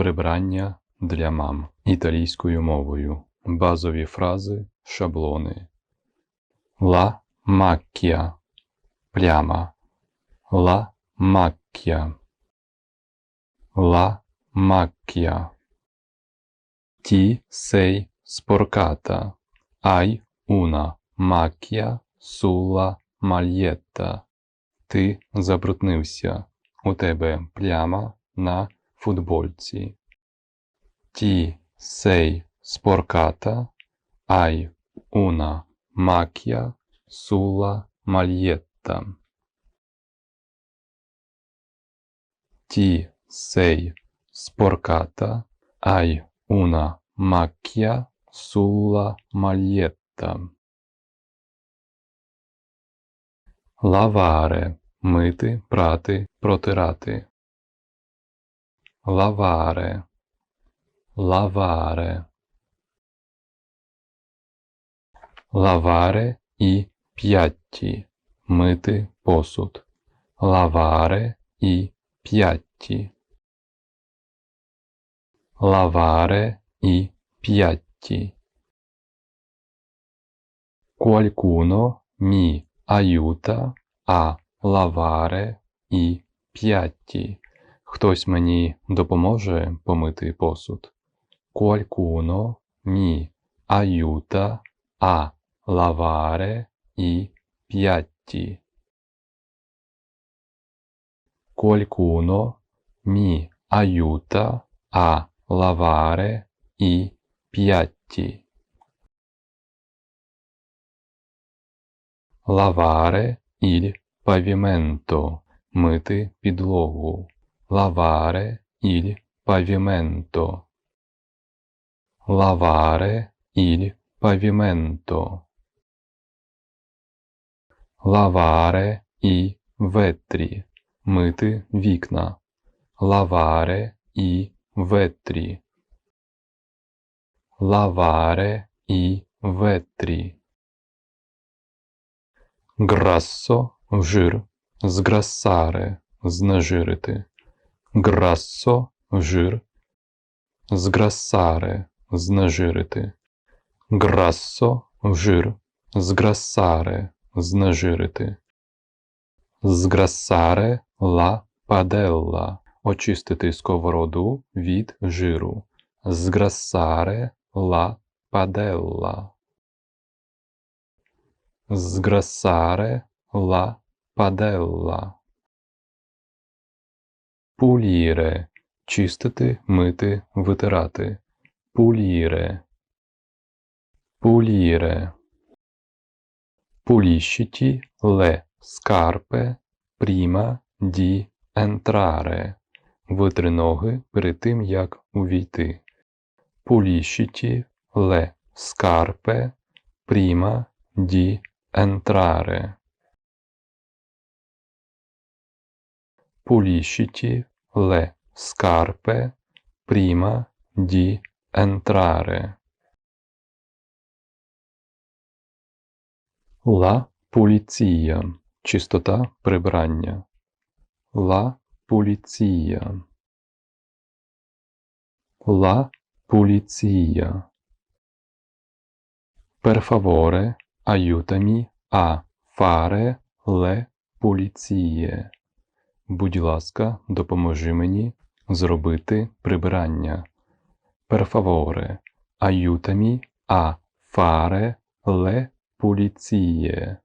Прибрання для мам італійською мовою. Базові фрази, шаблони. La macchia. Пляма. La macchia. La macchia. Ti sei sporcata. Hai una macchia sulla maglietta. Ти забруднився. У тебе пляма на футбольці. Sei sporcata. Hai una macchia sulla. Ti sei sporcata. Hai una macchia sulla maglietta. Lavare – мити, прати, протирати. Lavare. Lavare. Lavare і piatti – мити посуд. Lavare і piatti. Lavare і piatti. Qualcuno mi aiuta a lavare і piatti. Хтось мені допоможе помити посуд. Qualcuno mi aiuta a lavare i piatti. Qualcuno mi aiuta a lavare i piatti. Lavare il pavimento. Мити підлогу. Lavare il pavimento. Lavare il pavimento. Lavare i vetri. Мити вікна. Lavare i vetri. Lavare i vetri. Grasso – жир. Зграсаре – знежирити. Grasso – жир. Зграсаре – знежирити. Grasso – жир. Зграсаре – знежирити. Зграсаре ла паделла – очистити сковороду від жиру. Зграсаре ла паделла. Зграсаре ла паделла. Пуліре – чистити, мити, витирати. Пуліре. Pulire. Pulisciti le scarpe prima di entrare. Витри ноги перед тим, як увійти. Pulisciti le scarpe prima di entrare. Pulisciti le scarpe prima di entrare. La pulizia – чистота прибрання. La pulizia. La pulizia. Per favore, aiutami a fare le pulizie. Будь ласка, допоможи мені зробити прибирання. Per favore, aiutami a fare le pulizie.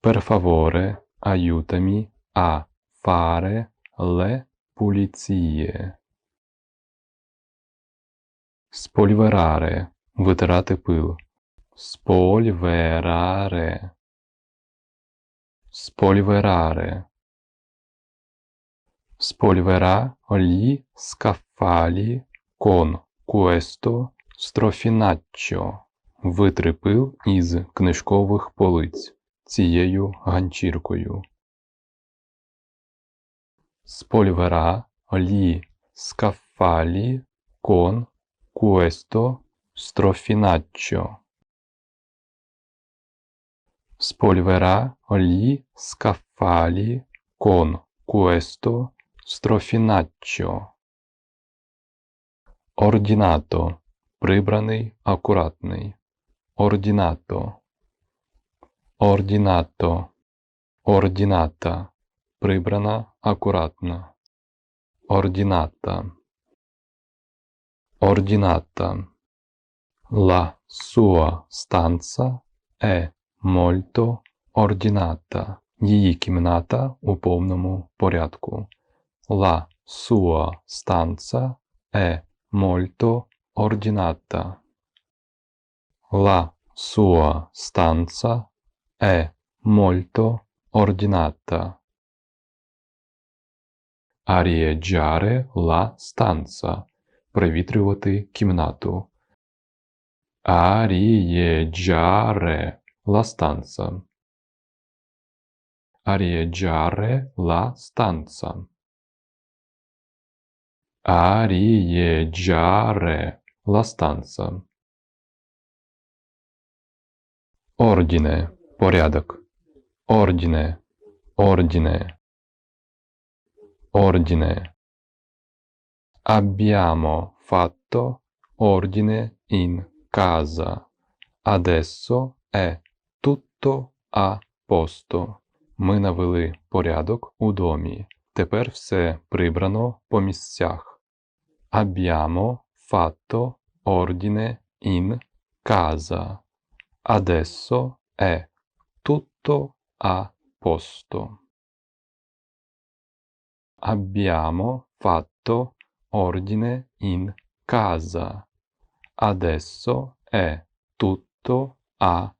Per favore, aiutami a fare le pulizie. Спольвераре – витирати пил. Спольвераре. Спольвераре. Spolverà gli scaffali con questo строфіначчо. Витри пил із книжкових полиць цією ганчіркою. Gli scaffali con questo strofinaccio. Spolverà gli scaffali con questo Строфіначчо. Ордінато. Прибраний, акуратний. Ордінато. Ордінато. Ордіната. Прибрана, акуратна. Ордіната. Ordinata. La sua stanza è molto ordinata. Її кімната у повному порядку. La sua stanza è molto ordinata. La sua stanza è molto ordinata. Arieggiare la stanza. Привітрювати кімнату. Arieggiare la stanza. Arieggiare la stanza. Arieggiare la stanza. Ordine. Порядок. Ordine. Ordine. Ordine. Abbiamo fatto ordine in casa. Adesso è tutto a posto. Ми навели порядок у домі. Тепер все прибрано по місцях. Abbiamo fatto ordine in casa. Adesso è tutto a posto. Abbiamo fatto ordine in casa. Adesso è tutto a posto.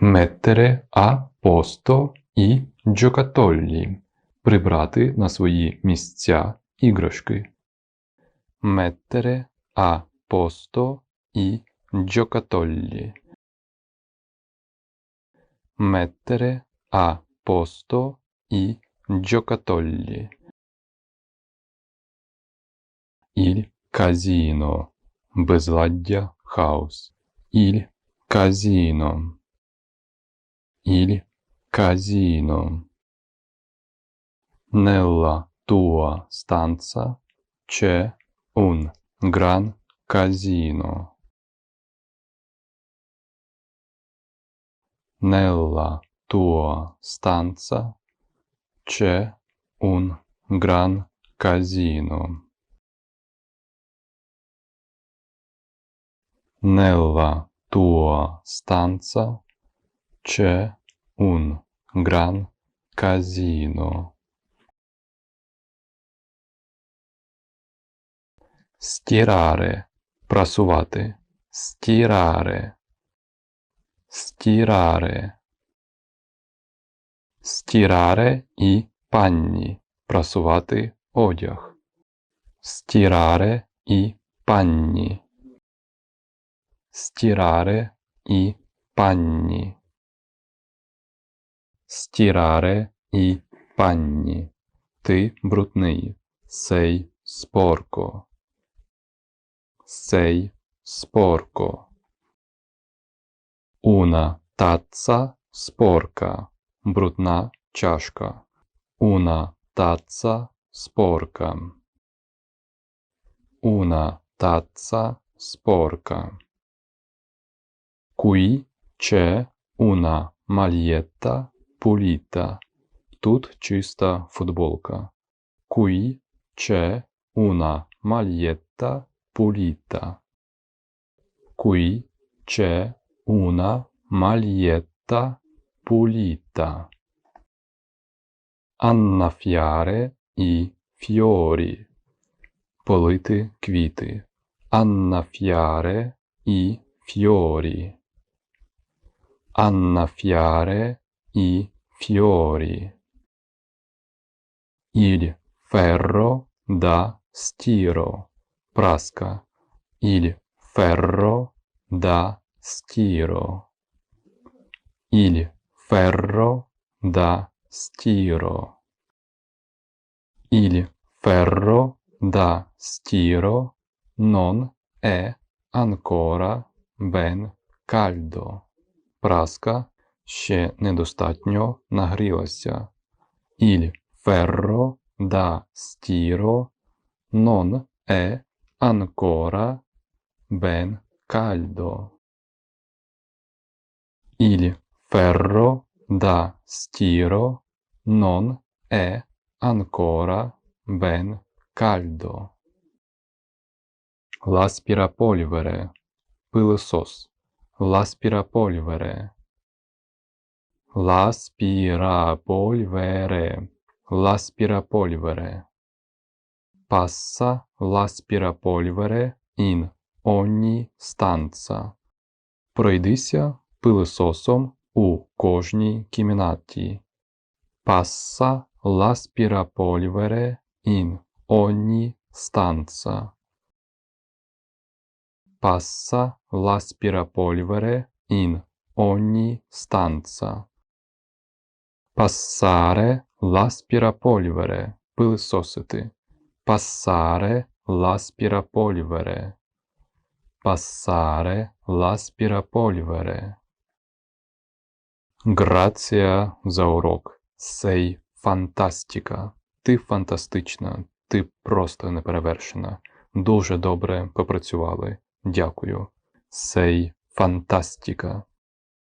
Mettere a posto i giocattoli. Прибрати на свої місця іграшки. Mettere a posto i giocattoli. Mettere a posto i giocattoli. Il casino. Безладдя хаос. Il casino. Il casino. Nella tua stanza c'è un gran casino. Nella tua stanza c'è un gran casino. Nella tua stanza c'è un gran casino. Стирare, прасувати, стирare, стирare. Стирare і панні прасувати одяг. Стирare і панні. Стирare і панні. Стирare і панні. Ти брудний. Сей спорко. Сей спорко. Una tazza sporca. Брудна чашка. Una tazza sporca. Una tazza sporca. Qui c'è una maglietta pulita. Тут чиста футболка. Qui c'è una maglietta pulita. Qui c'è una maglietta pulita. Annaffiare i fiori. Полити квіти. Annaffiare i fiori. annaffiare i fiori. Il ferro da stiro prasca. Il ferro da stiro. Il ferro da stiro. Il ferro da stiro non è ancora ben caldo. Праска ще недостатньо нагрілася. Ferro da stiro non è ancora ben caldo. Il ferro da stiro non ancora ben caldo. L'aspirapolvere пилосос. L'aspirapolvere. L'aspirapolvere. L'aspirapolvere. Passa l'aspirapolvere in ogni stanza. Пройдися пилососом у кожній кімнаті. Passa l'aspirapolvere in ogni stanza. Passa l'aspirapolvere in ogni stanza. Passare l'aspirapolvere. Пилисосити. Passare l'aspirapolvere. Passare l'aspirapolvere. Грація за урок. Сей фантастика. Ти фантастична, ти просто неперевершена. Дуже добре попрацювали. Дякую. Сей фантастика.